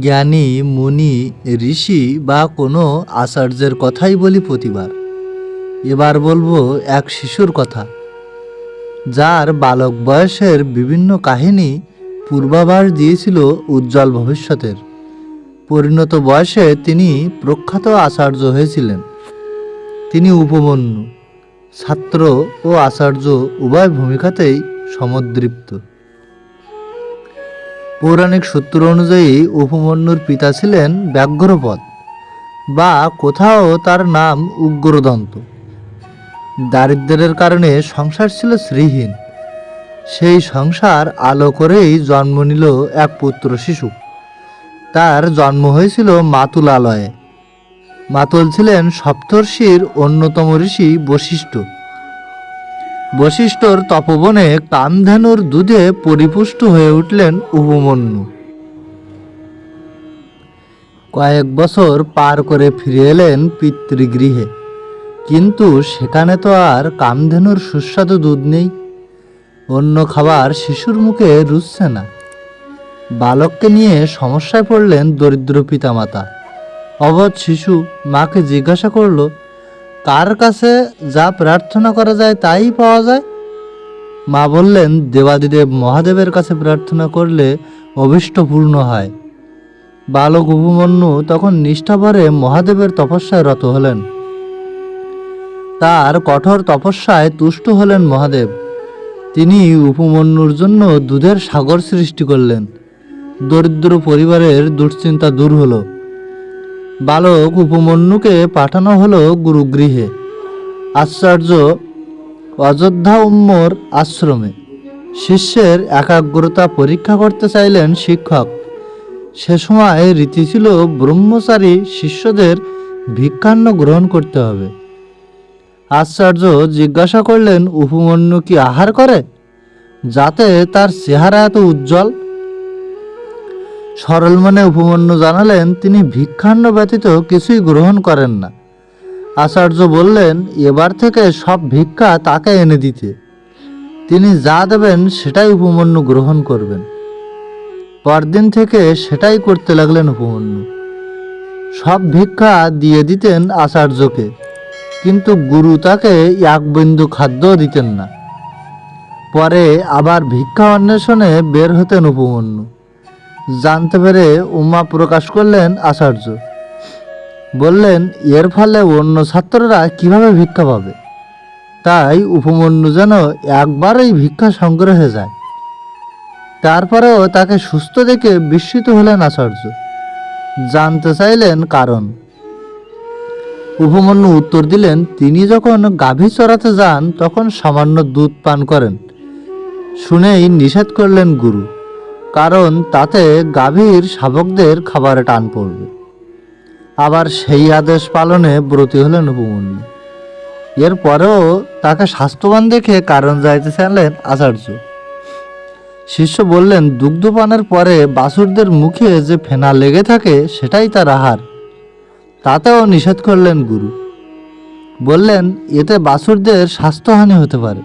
জ্ঞানী, মুনি, ঋষি বা কোনো আচার্যের কথাই বলি প্রতিবার। এবার বলব এক শিশুর কথা। যার বালক বয়সের বিভিন্ন কাহিনী পূর্বাভাস দিয়েছিল উজ্জ্বল ভবিষ্যতের। পরিণত বয়সে তিনি প্রখ্যাত আচার্য হয়েছিলেন। তিনি উপমন্যু, ছাত্র ও আচার্য উভয় ভূমিকাতেই সমদ্বৃপ্ত পৌরাণিক সূত্র অনুযায়ী উপমন্যুর পিতা ছিলেন ব্যাঘ্রপদ বা কোথাও তার নাম উগ্রদন্ত। দারিদ্র্যের কারণে সংসার ছিল শ্রীহীন সেই সংসার আলো করেই জন্ম নিল এক পুত্র শিশু। তার জন্ম হয়েছিল মাতুলালয়ে। মাতুল ছিলেন সপ্তর্ষির অন্যতম ঋষি বশিষ্ঠ। বশিষ্ঠর তপবনে কামধেনুর দুধে পরিপুষ্ট হয়ে উঠলেন উপমন্যু। কয়েক বছর পার করে ফিরে এলেন পিতৃগৃহে। কিন্তু সেখানে তো আর কামধেনুর সুস্বাদু দুধ নেই। অন্য খাবার শিশুর মুখে রুচছে না। বালককে নিয়ে সমস্যায় পড়লেন দরিদ্র পিতামাতা। অবধ শিশু মাকে জিজ্ঞাসা করল কার কাছে যা প্রার্থনা করা যায় তাই পাওয়া যায়? মা বললেন, দেবাদিদেব মহাদেবের কাছে প্রার্থনা করলে অভিষ্ট পূর্ণ হয়। বালক উপমন্যু তখন নিষ্ঠাভরে মহাদেবের তপস্যায় রত হলেন। তার কঠোর তপস্যায় তুষ্ট হলেন মহাদেব। তিনি উপমন্যুর জন্য দুধের সাগর সৃষ্টি করলেন। দরিদ্র পরিবারের দুশ্চিন্তা দূর হলো। বালক উপমন্যুকে পাঠানো হলো গুরুগৃহে। আশ্চর্য, অযোধ্যা উম্মর আশ্রমে। শিষ্যের একাগ্রতা পরীক্ষা করতে চাইলেন শিক্ষক। সে সময় রীতি ছিল ব্রহ্মচারী শিষ্যদের ভিক্ষান্ন গ্রহণ করতে হবে। আশ্চর্য জিজ্ঞাসা করলেন, উপমন্যু কি আহার করে? যাতে তার চেহারা এত উজ্জ্বল? সরল মনে উপমন্যু জানালেন, তিনি ভিক্ষান্ন ব্যতীত কিছুই গ্রহণ করেন না। আচার্য বললেন, এবার থেকে সব ভিক্ষা তাকে এনে দিতে। তিনি যা দেবেন সেটাই উপমন্যু গ্রহণ করবেন। পরদিন থেকে সেটাই করতে লাগলেন উপমন্যু। সব ভিক্ষা দিয়ে দিতেন আচার্যকে, কিন্তু গুরু তাকে এক বিন্দু খাদ্যও দিতেন না। পরে আবার ভিক্ষা অন্বেষণে বের হতেন উপমন্যু। জানতে পেরে উমা প্রকাশ করলেন আচার্য। বললেন, এর ফলে অন্য ছাত্ররা কীভাবে ভিক্ষা পাবে? তাই উপমন্যু যেন একবারই ভিক্ষা সংগ্রহে যায়। তারপরেও তাকে সুস্থ দেখে বিস্মিত হলেন আচার্য। জানতে চাইলেন কারণ। উপমন্যু উত্তর দিলেন, তিনি যখন গাভী চড়াতে যান, তখন সামান্য দুধ পান করেন। শুনেই নিষেধ করলেন গুরু। কারণ তাতে গাভীর শাবকদের খাবারে টান পড়বে। আবার সেই আদেশ পালনে ব্রতী হলেন উপমন্যু। এরপরেও তাকে স্বাস্থ্যবান দেখে কারণ যাইতে চাইলেন আচার্য। শিষ্য বললেন দুগ্ধপানের পরে বাসুরদের মুখে যে ফেনা লেগে থাকে, সেটাই তার আহার। তাতেও নিষেধ করলেন গুরু। বললেন, এতে বাসুরদের স্বাস্থ্যহানি হতে পারে।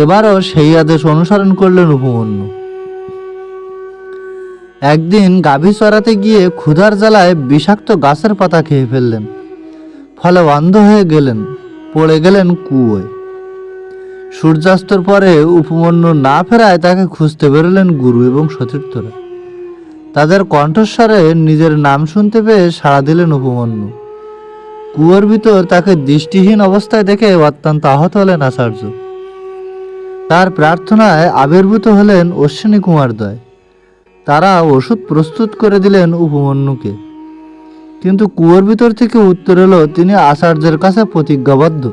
এবারও সেই আদেশ অনুসরণ করলেন উপমন্যু। একদিন গাভী চড়াতে গিয়ে ক্ষুধার জ্বালায় বিষাক্ত গাছের পাতা খেয়ে ফেললেন। ফলে অন্ধ হয়ে গেলেন, পড়ে গেলেন কুয়োয়। সূর্যাস্তর পরে উপমন্যু না ফেরায় তাকে খুঁজতে বেরোলেন গুরু এবং সতীর্থরা। তাদের কণ্ঠস্বরে নিজের নাম শুনতে পেয়ে সাড়া দিলেন উপমন্যু। কুয়োর ভিতর তাকে দৃষ্টিহীন অবস্থায় দেখে অত্যন্ত আহত হলেন আচার্য। তার প্রার্থনায় আবির্ভূত হলেন অশ্বিনী কুমারদ্বয় তারা ওষুধ প্রস্তুত করে দিলেন উপমন্যুকে। কিন্তু কুয়োর ভিতর থেকে উত্তর এলো, তিনি আচার্যের কাছে প্রতিজ্ঞাবদ্ধ।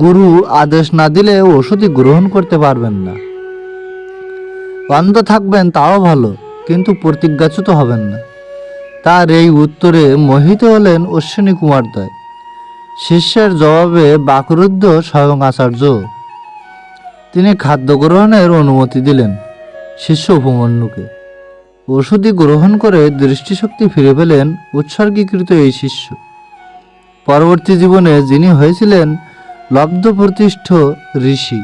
গুরু আদেশ না দিলে ওষুধই গ্রহণ করতে পারবেন না। অন্ধ থাকবেন তাও ভালো, কিন্তু প্রতিজ্ঞাচ্যুত হবেন না। তার এই উত্তরে মোহিত হলেন অশ্বিনী কুমারদ্বয় শিষ্যের জবাবে বাকরুদ্ধ স্বয়ং আচার্য। তিনি খাদ্য গ্রহণের অনুমতি দিলেন। শিষ্য উপমন্যুকে ওষুধি গ্রহণ করে দৃষ্টিশক্তি ফিরে পেলেন উৎসর্গীকৃত এই শিষ্য। পরবর্তী জীবনে যিনি হয়েছিলেন লব্ধ প্রতিষ্ঠ ঋষি।